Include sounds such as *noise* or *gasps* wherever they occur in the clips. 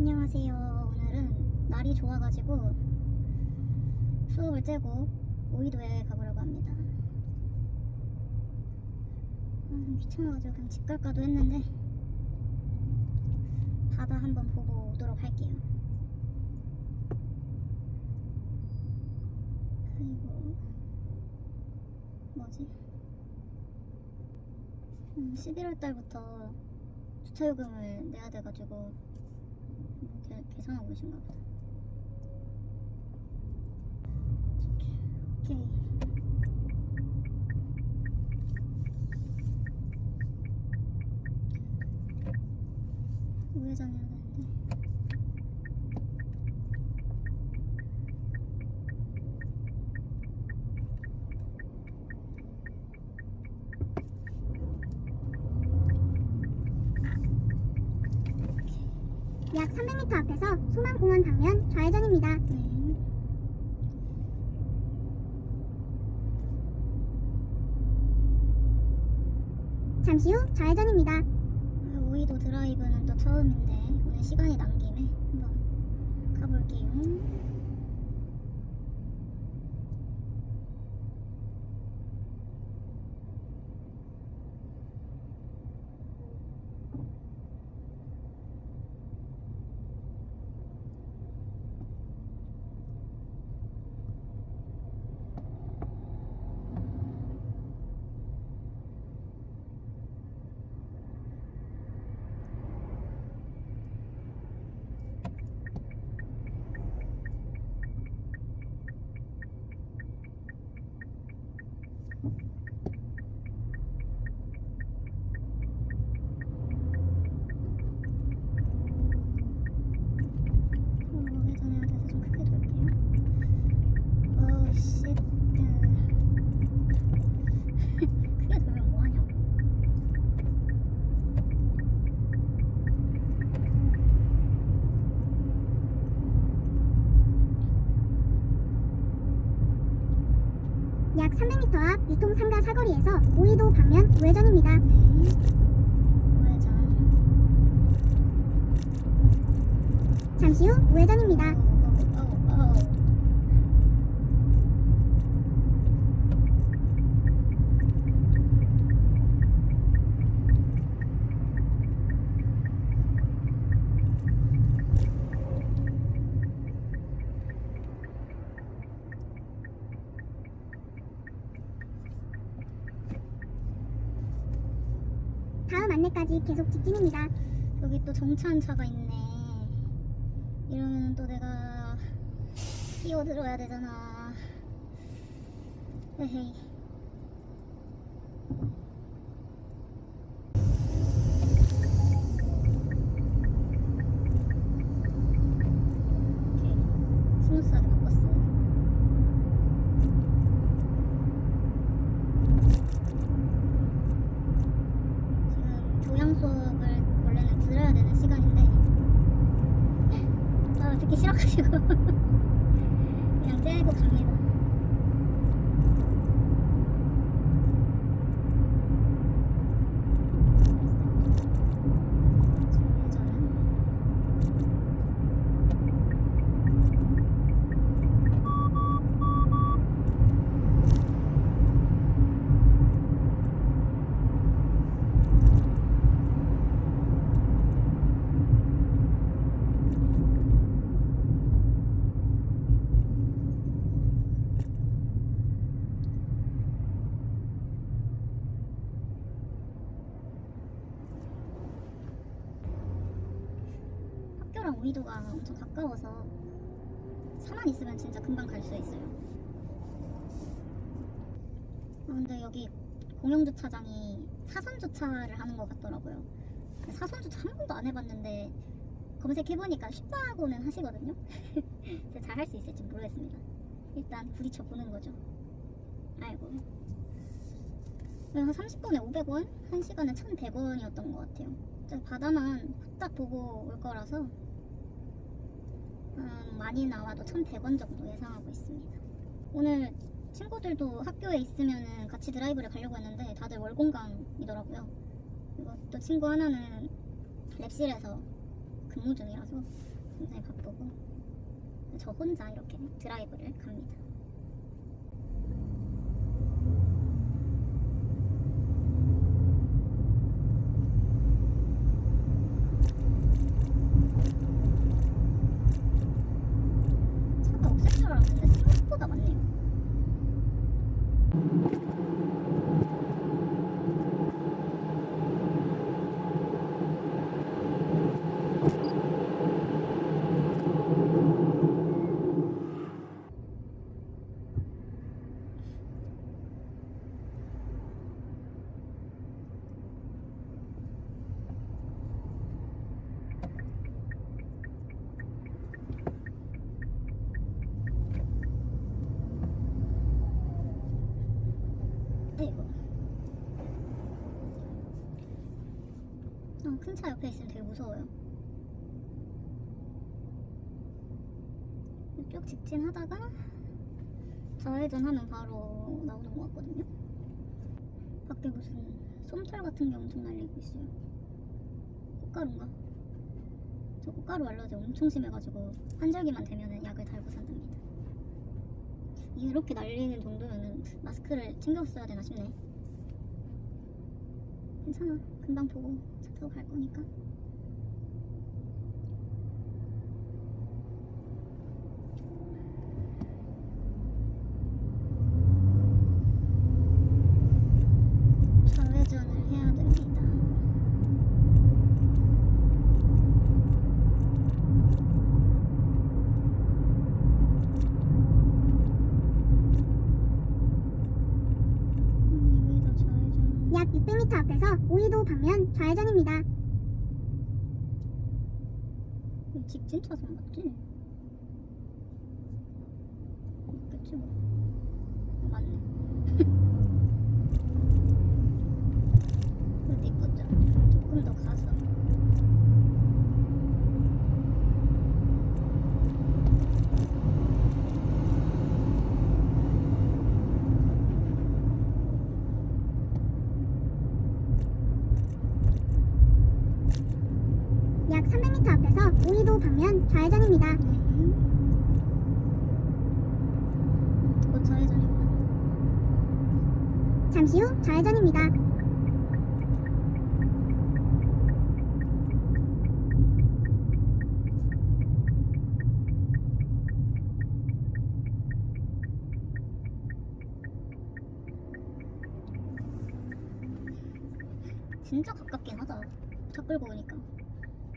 안녕하세요. 오늘은 날이 좋아가지고 수업을 째고 오이도에 가보려고 합니다. 아, 좀 귀찮아가지고 그냥 집 갈까도 했는데 바다 한번 보고 오도록 할게요. 그리고 뭐지? 음, 11월 달부터 주차요금을 내야 돼가지고 계- 계산하고 계신가 보다. 오케이. 10m 앞에서 소망공원 방면 좌회전입니다. 네. 잠시 후 좌회전입니다. 아, 오이도 드라이브는 또 처음인데 오늘 시간이 남김에 한번 가볼게요. 3가 사거리에서 오이도 방면 우회전입니다. 네. 우회전. 잠시 후 우회전입니다. 어우, 어우, 어우. 다음 안내까지 계속 직진입니다. 여기 또 정차한 차가 있네. 이러면 또 내가 끼어 들어야 되잖아. 에헤이. 스무스하게 바꿨어. 지금 교양 수업을 원래는 들어야 되는 시간인데 아 듣기 싫어가지고 그냥 째고 갑니다. 오이도가 엄청 가까워서 차만 있으면 진짜 금방 갈 수 있어요. 아, 근데 여기 공영 주차장이 사선 주차를 하는 것 같더라고요. 사선 주차 한 번도 안 해봤는데 검색해보니까 쉽다고는 하시거든요. *laughs* 잘 할 수 있을지 모르겠습니다. 일단 부딪혀 보는 거죠. 아이고. 한 30분에 500원, 1시간에 1,100원이었던 것 같아요. 바다만 딱 보고 올 거라서 음, 많이 나와도 1,100원 정도 예상하고 있습니다. 오늘 친구들도 학교에 있으면 같이 드라이브를 가려고 했는데 다들 월공강이더라고요. 그리고 또 친구 하나는 랩실에서 근무 중이라서 굉장히 바쁘고 저 혼자 이렇게 드라이브를 갑니다. 차가 없을 줄 알았는데 생각보다 많네요. 아이고. 어, 큰 차 옆에 있으면 되게 무서워요. 쭉 직진하다가 좌회전하면 바로 나오는 것 같거든요. 밖에 무슨 솜털 같은 게 엄청 날리고 있어요. 꽃가루인가? 저 꽃가루 알러지 엄청 심해가지고 환절기만 되면 약을 달고 산답니다. 이렇게 날리는 정도면은 마스크를 챙겨 써야 되나 싶네. 괜찮아. 금방 보고 차 타고 갈 거니까. 좌회전을 해야 됩니다. 음, 여기도 좌회전. 약 600m 앞에서 오이도 방면 좌회전입니다. 직진 차선 맞지? 맞겠지 뭐. 어, 맞네. 어디 보자. 조금 더 가서. 약 300m 앞에서 오이도 방면 좌회전입니다. 네. 곧 좌회전이구나. 잠시 후 좌회전입니다. 진짜 가깝긴 하다. 차 끌고 오니까.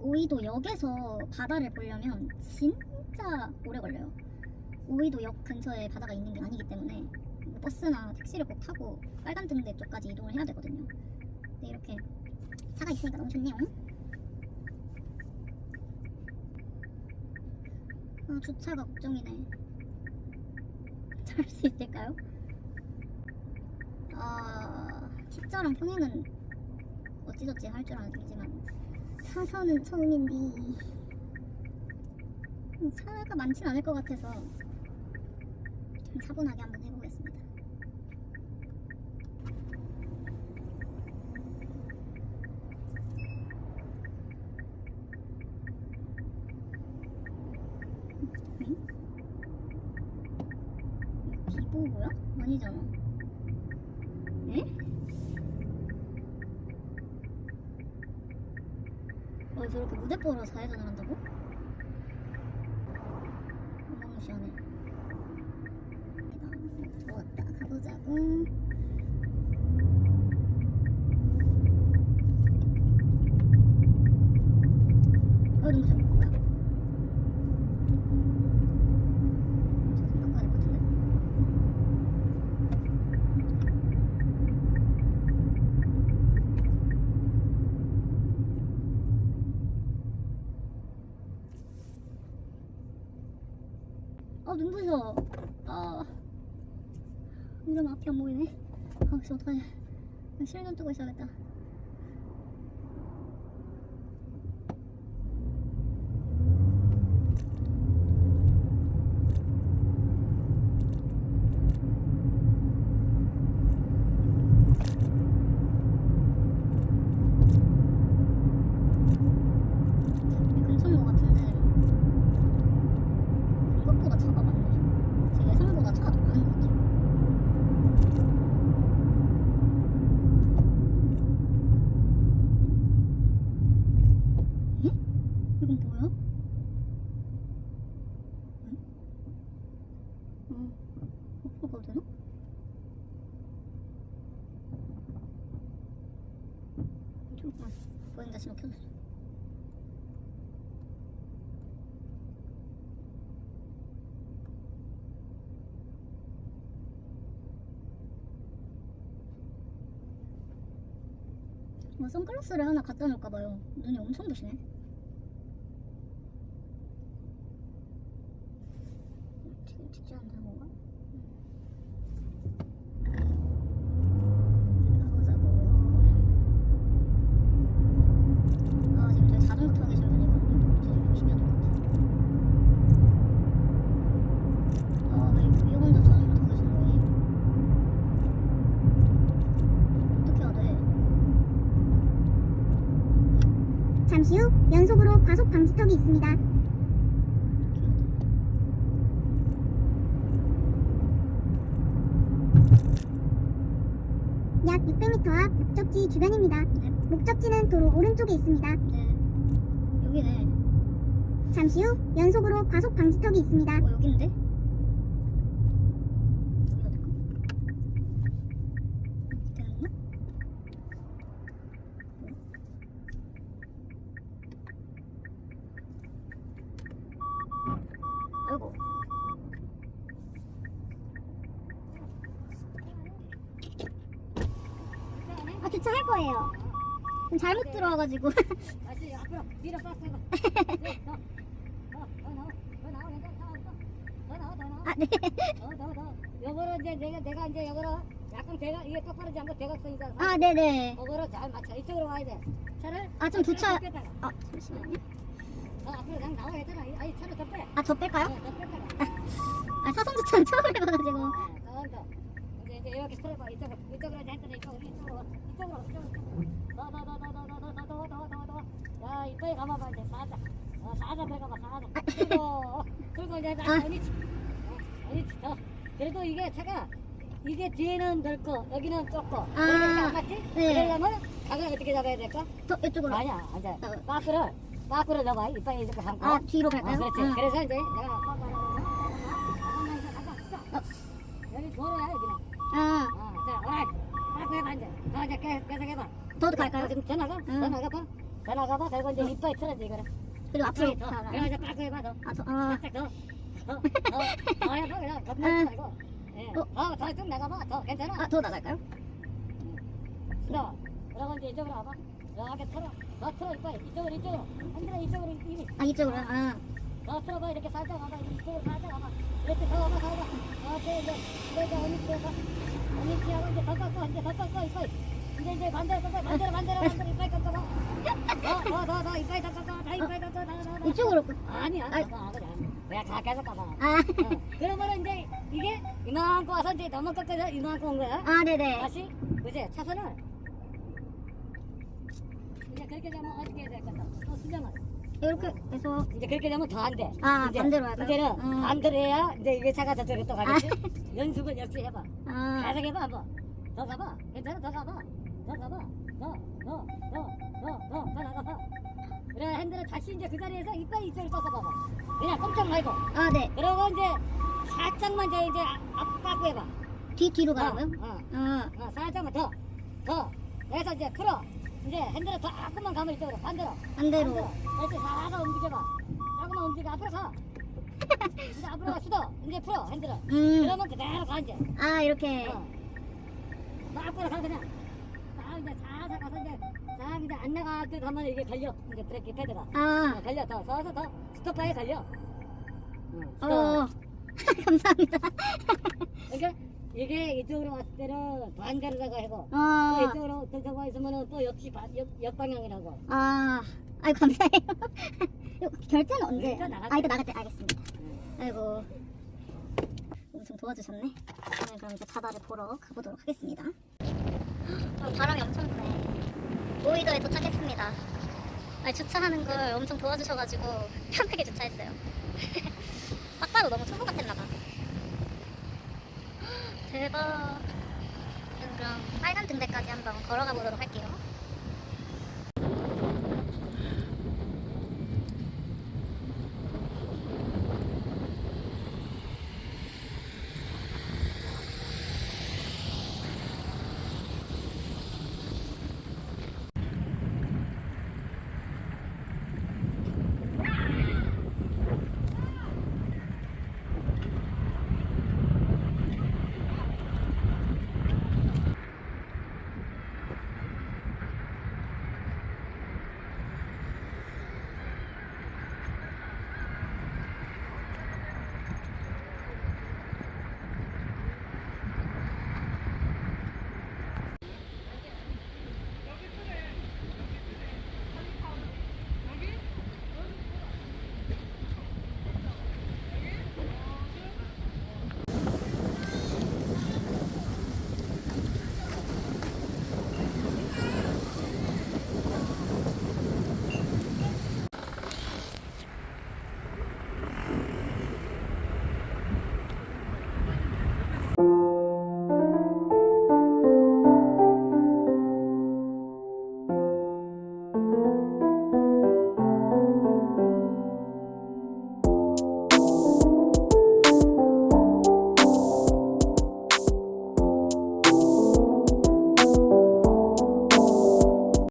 오이도 역에서 바다를 보려면 진짜 오래 걸려요. 오이도 역 근처에 바다가 있는 게 아니기 때문에 뭐 버스나 택시를 꼭 타고 빨간 등대 쪽까지 이동을 해야 되거든요. 근데 이렇게 차가 있으니까 너무 좋네요. 아, 주차가 걱정이네. 잘 수 있을까요? 아, T자랑 평행은 어찌저찌 할 줄 알겠지만 사선은 처음인데 음, 차가 많진 않을 것 같아서 좀 차분하게 한번 해보겠습니다. 응? 비보고야? 아니잖아. 에? 어, 저렇게 무대뽀로 좌회전을 한다고? 어마무시하네. 좋았다. 가보자고. 어, 너무 좋아. 뭐야? 저 금방 가야 될것 같은데? 아 눈부셔. 아. 이러면 앞이 안 보이네. 아 진짜 어떡하냐. 실눈 뜨고 있어야겠다 근처인 것 같은데 이건 뭐야? 응? 어, 앞으로 가도 되나? 잠깐만, 보행자 신호 켜졌어. 뭐 선글라스를 하나 갖다 놓을까봐요. 눈이 엄청 부시네. 지금 찍지 않는 건가? 가보자고. 아 지금 저기 자전거 타고 계신 분이거든요. 진짜 조심해야 될 것 같아. 아왜 이분도 자전거 타고 계신 거예요? 어떻게 해야 돼? 잠시 후 연속으로 과속 방지턱이 있습니다. 어떻게 해야 돼? 약 600m 앞 목적지 주변입니다. 네. 목적지는 도로 오른쪽에 있습니다. 네. 여기네. 잠시 후 연속으로 과속 방지턱이 있습니다. 어 여긴데? 잘못 들어와가지고. 다시 앞으로 밀어 빡 세고. 더더 나와 더 나와 괜찮아. 상관없어 더 나와 더 나와 아 네. 더더더. 요거로 이제 내가 내가 이제 요거로 약간 대각 이게 똑바로 잡고 대각선이잖아 아 네네. 요거로 잘 맞춰. 이쪽으로 와야 돼. 차를 아, 좀 주차- 뺐다가 아 잠시만요. 어 앞으로 그냥 나와 했잖아. 아니 차를 더 빼. 아저 뺄까요? 더 뺐다가 아 사선 주차는 처음 해봐가지고. 더더. 이제 이렇게 틀어봐 이쪽으로 이쪽으로 이제 했더니 이쪽으로 이쪽으로 이쪽으로. 이쪽으로 더 더워 더워 더워 더워 야 이빨 감아봐 어, 이제 사자 사자 아. 배가봐 사자 둘거 이제 다 아니지+ 어, 아니지 저 그래도 이게 차가 이게 뒤에는 넓고 여기는 좁고 아. 여기는 안 맞지? 네. 그러려면 각을 어떻게 잡아야 될까? 더 이쪽으로. 아니야 이제 어. 빠꾸를 빠꾸를 넣어봐 이빨 이렇게 감고 아 뒤로 갈까요? 어, 그렇지 아. 그래서 이제 내가 빠꾸를 어. 여기 도로야 여기는 아자 오라 빠꾸 해봐 이제 더 이제 계속 해봐 더도 갈까요? 더, 좀더 나가 응. 더 나가봐 더 나가봐 그리고 이제 이빨 틀어지 이거를 그리고 앞으로 더. 그리고 이제 빠꾸 해봐 더 아, 저, 아, 살짝 더 더, 더, 더 해봐 그냥 겁나지 응. 말고 예. 어. 더, 더좀 나가봐 더 괜찮아 아, 더 나갈까요? 더 그리고 이제 이쪽으로 와봐 이렇게 틀어 더 틀어 이빨 이쪽으로 이쪽으로 힘들어 이쪽으로 이리 아, 이쪽으로. 아, 더 틀어봐 이렇게 살짝 와봐 이쪽으로 살짝 와봐 이렇게 더 와봐 더 와봐 오케이 이제 이제 이제 어니치 해봐 어니치하고 이제 더 꺾어 이제 더 꺾어 이빨 이제 이제 반대로 꺾어 반대로 반대로 반대로 이빨 꺾어봐 더더더더 이빨 더 꺾어 더 이빨 더 꺾어 더더 이쪽으로. 끄- 아니야 아이. 가봐 그냥 그냥 가 계속 가봐 아, 어, 그러면 이제 이게 이만큼 와서 이제 너무 꺾어서 이만큼 온 거야 아, 네네. 다시 그지 차선을 이제 그렇게 되면 어떻게 해야 될 거다 또 수정을 이렇게 해서. 이제 그렇게 되면 더 안 돼. 아, 이제, 반대로 할까요? 이제는 음. 반대로 해야 이제 이게 차가 저쪽으로 또 가겠지. 연습은 역시 해봐. 아, 계속 해봐 한번. 더 가봐. 괜찮아 더 가봐. 그래 핸들을 다시 이제 그 자리에서 이빨 이쪽을 꺾어봐봐. 그냥 꼼짝 말고. 아, 네. 그러고 이제 살짝만 이제 이제 앞 바꾸 해봐. 뒤, 뒤로 어, 가라고요? 어, 아, 어, 살짝만 더, 더. 그래서 이제 풀어. 이제 핸들을 더 조금만 가면 이쪽으로 반대로. 반대로. 이렇게 살살 움직여봐. 조금만 움직여 앞으로 가. *laughs* 이제 앞으로 가 수도. 이제 풀어 핸들을. 음. 그러면 그대로 가 이제. 아, 이렇게. 어. 막 앞으로 가 그냥. 딱 이제 살살 가서 이제 싹 이제 안때 가면 이게 걸려. 이제 브레이크 패드가. 아, 어, 걸려 더 서서 더 스톱바에 걸려. 응, 스톱. 어. *laughs* 감사합니다. 그러니까 이게 이쪽으로 왔을 때는 반대로다가 또 어, 이쪽으로 들어가 있으면은 또 역시 반- 역, 역방향이라고. 아, 아이 감사해요. 이거 *laughs* 결제는 언제? 일단 나갈 아, 때. 나갈 때 알겠습니다. 아이고. 엄청 도와주셨네. 오늘 그럼 이제 바다를 보러 가보도록 하겠습니다. 어, 바람이 엄청 부네. 오이도에 도착했습니다. 아니, 주차하는 걸 엄청 도와주셔가지고 편하게 주차했어요. *laughs* 딱 봐도 너무 초보 같았나봐. *gasps* 대박. 그럼 빨간 등대까지 한번 걸어가 보도록 할게요.